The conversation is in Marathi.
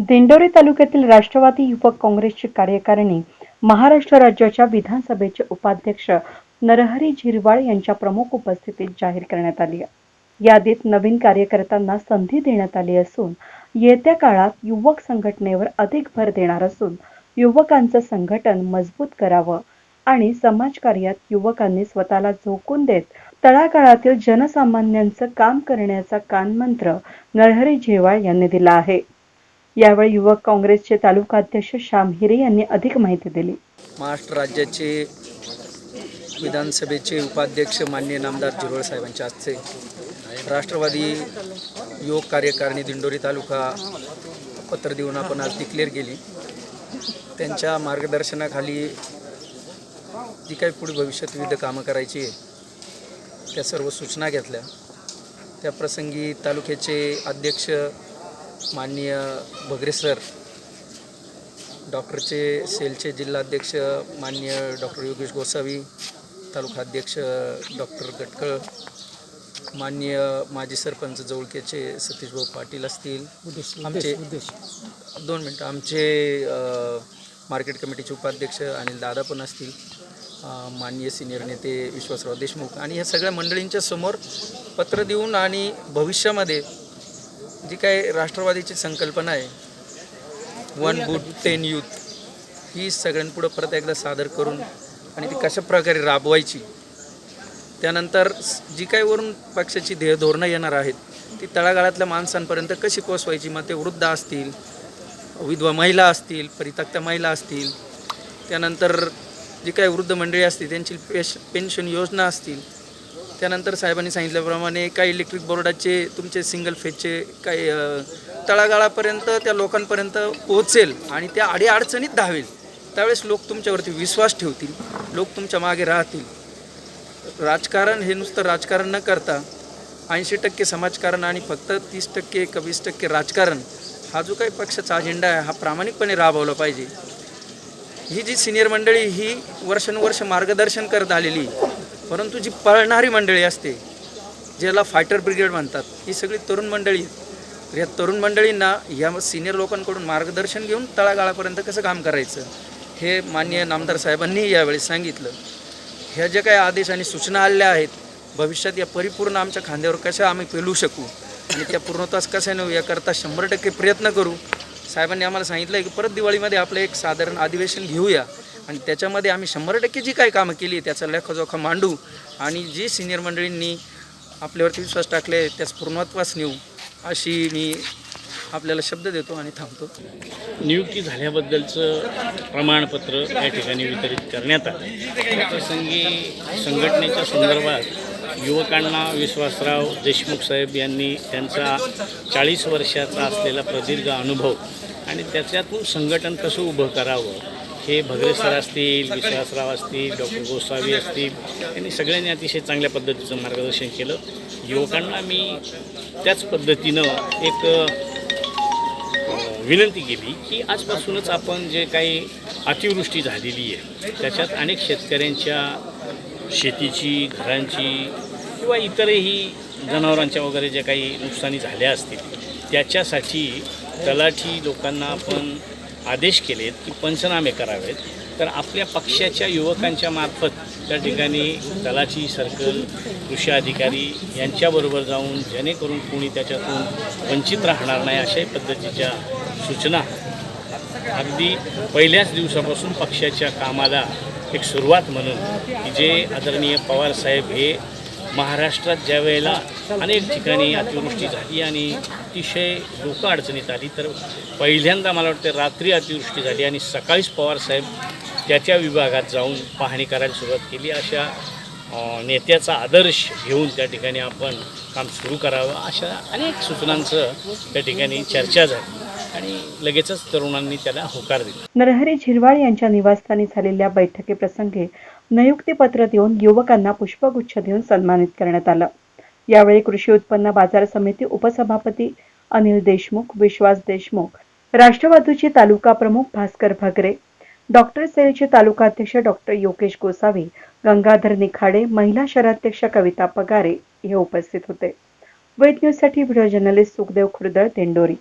दिंडोरी तालुक्यातील राष्ट्रवादी युवक काँग्रेसची कार्यकारिणी महाराष्ट्र राज्याच्या विधानसभेचे उपाध्यक्ष नरहरी झिरवाळ यांच्या प्रमुख उपस्थितीत जाहीर करण्यात आली यादीत नवीन कार्यकर्त्यांना संधी देण्यात आली असून येत्या काळात युवक संघटनेवर अधिक भर देणार असून युवकांचं संघटन मजबूत करावं आणि समाजकार्यात युवकांनी स्वतःला झोकून देत तळागाळातील जनसामान्यांचं काम करण्याचा कानमंत्र नरहरी झिरवाळ यांनी दिला आहे. यावेळी युवक काँग्रेसचे तालुका अध्यक्ष श्याम हिरे यांनी अधिक माहिती दिली. महाराष्ट्र राज्याचे विधानसभेचे उपाध्यक्ष मान्य नामदार झिरवळ साहेबांच्या हस्ते राष्ट्रवादी युवक कार्यकारिणी दिंडोरी तालुका पत्र देऊन आपण आज डिक्लेअर केली. त्यांच्या मार्गदर्शनाखाली जी काही पुढे भविष्यात विविध कामं करायची आहे त्या सर्व सूचना घेतल्या. त्या प्रसंगी तालुक्याचे अध्यक्ष माननीय भगरे सर डॉक्टरचे सेलचे जिल्हाध्यक्ष मान्य डॉक्टर योगेश गोसावी तालुका अध्यक्ष डॉक्टर गटकळ मान्य माजी सरपंच जवळकेचे सतीशभाऊ पाटील असतील. आमचे दोन मिनटं. आमचे मार्केट कमिटीचे उपाध्यक्ष अनिल दादा पण असतील. माननीय सिनियर नेते विश्वासराव देशमुख. आणि या सगळ्या मंडळींच्या समोर पत्र देऊन आणि भविष्यामध्ये जी काय राष्ट्रवादीची संकल्पना आहे वन गुड टेन यूथ ही सगळ्यांपुढं परत एकदा सादर करून आणि ती कशा प्रकारे राबवायची त्यानंतर जी काही वरून पक्षाची ध्येय धोरणं येणार आहेत ती तळागाळातल्या माणसांपर्यंत कशी पोचवायची मग ते वृद्ध असतील विधवा महिला असतील परित्यक्त्या महिला असतील त्यानंतर जी काही वृद्ध मंडळी असतील त्यांची पेश पेन्शन योजना असतील त्यानंतर साहेबांनी सांगितल्याप्रमाणे काही इलेक्ट्रिक बोर्डाचे तुमचे सिंगल फेजचे काही तळागाळापर्यंत त्या लोकांपर्यंत पोहोचेल आणि त्या अडीअडचणीत धावेल. त्यावेळेस लोक तुमच्यावरती विश्वास ठेवतील लोक तुमच्या मागे राहतील. राजकारण हे नुसतं राजकारण न करता ऐंशी टक्के समाजकारण आणि फक्त तीस टक्के का वीस टक्के राजकारण हा जो काही पक्षाचा अजेंडा आहे हा प्रामाणिकपणे राबवला पाहिजे. ही जी सिनियर मंडळी ही वर्षानुवर्ष मार्गदर्शन करत आलेली परंतु जी पळणारी मंडळी असते ज्याला फायटर ब्रिगेड म्हणतात ही सगळी तरुण मंडळी या तरुण मंडळींना या सिनियर लोकांकडून मार्गदर्शन घेऊन तळागाळापर्यंत कसं काम करायचं हे माननीय नामदार साहेबांनी यावेळी सांगितलं. ह्या ज्या काही आदेश आणि सूचना आलेल्या आहेत भविष्यात या परिपूर्ण आमच्या खांद्यावर कशा आम्ही पेलू शकू आणि त्या पूर्णत्वास कशा नेऊ याकरता शंभर टक्के प्रयत्न करू. साहेबांनी आम्हाला सांगितलं आहे की परत दिवाळीमध्ये आपलं एक साधारण अधिवेशन घेऊया. आणि त्याच्यामध्ये आम्ही शंभर टक्के जी काही कामं केली त्याचा लेखाजोखा मांडू आणि जी सिनियर मंडळींनी आपल्यावरती विश्वास टाकले त्यास पूर्णत्वास नेऊ अशी मी आपल्याला शब्द देतो आणि थांबतो. नियुक्ती झाल्याबद्दलचं प्रमाणपत्र या ठिकाणी वितरित करण्यात आलं. प्रसंगी संघटनेच्या संदर्भात युवकांना विश्वासराव देशमुख साहेब यांनी त्यांचा चाळीस वर्षाचा असलेला प्रदीर्घ अनुभव आणि त्याच्यातून संघटन कसं उभं करावं हे भगरे सर असतील विश्वासराव असतील डॉक्टर गोसावी असतील यांनी सगळ्यांनी अतिशय चांगल्या पद्धतीचं मार्गदर्शन केलं. युवकांना मी त्याच पद्धतीनं एक विनंती केली की आजपासूनच आपण जे काही अतिवृष्टी झालेली आहे त्याच्यात अनेक शेतकऱ्यांच्या शेतीची घरांची किंवा इतरही जनावरांच्या वगैरे ज्या काही नुकसानी झाल्या असतील त्याच्यासाठी तलाठी लोकांना आपण आदेश केलेत की पंचनामे करावेत. तर आपल्या पक्षाच्या युवकांच्या मार्फत त्या ठिकाणी तलाठी सर्कल कृषी अधिकारी यांच्याबरोबर जाऊन जेणेकरून कोणी त्याच्यातून वंचित राहणार नाही अशाही पद्धतीच्या सूचना अगदी पहिल्याच दिवसापासून पक्षाच्या कामाला एक सुरुवात म्हणून की जे आदरणीय पवारसाहेब हे महाराष्ट्रात ज्या वेळेला अनेक ठिकाणी अतिवृष्टी झाली आणि अतिशय लोक अडचणीत आली तर पहिल्यांदा मला वाटतं रात्री अतिवृष्टी झाली आणि सकाळीच पवारसाहेब त्याच्या विभागात जाऊन पाहणी करायला सुरुवात केली. अशा नेत्याचा आदर्श घेऊन त्या ठिकाणी आपण काम सुरू करावं अशा अनेक सूचनांचं त्या ठिकाणी चर्चा झाली आणि लगेचच तरुणांनी त्याला होकार दिला. नरहरी झिरवाळ यांच्या निवासस्थानी झालेल्या बैठकीप्रसंगी नियुक्तीपत्र देऊन युवकांना पुष्पगुच्छ देऊन सन्मानित करण्यात आलं. यावेळी कृषी उत्पन्न बाजार समिती उपसभापती अनिल देशमुख विश्वास देशमुख राष्ट्रवादीचे तालुका प्रमुख भास्कर भगरे डॉक्टर सेलचे तालुका अध्यक्ष डॉक्टर योगेश गोसावी गंगाधर निखाडे महिला शहराध्यक्ष कविता पगारे हे उपस्थित होते. वेद न्यूजसाठी व्हिडिओ जर्नलिस्ट सुखदेव खुर्दळ तेंडोरी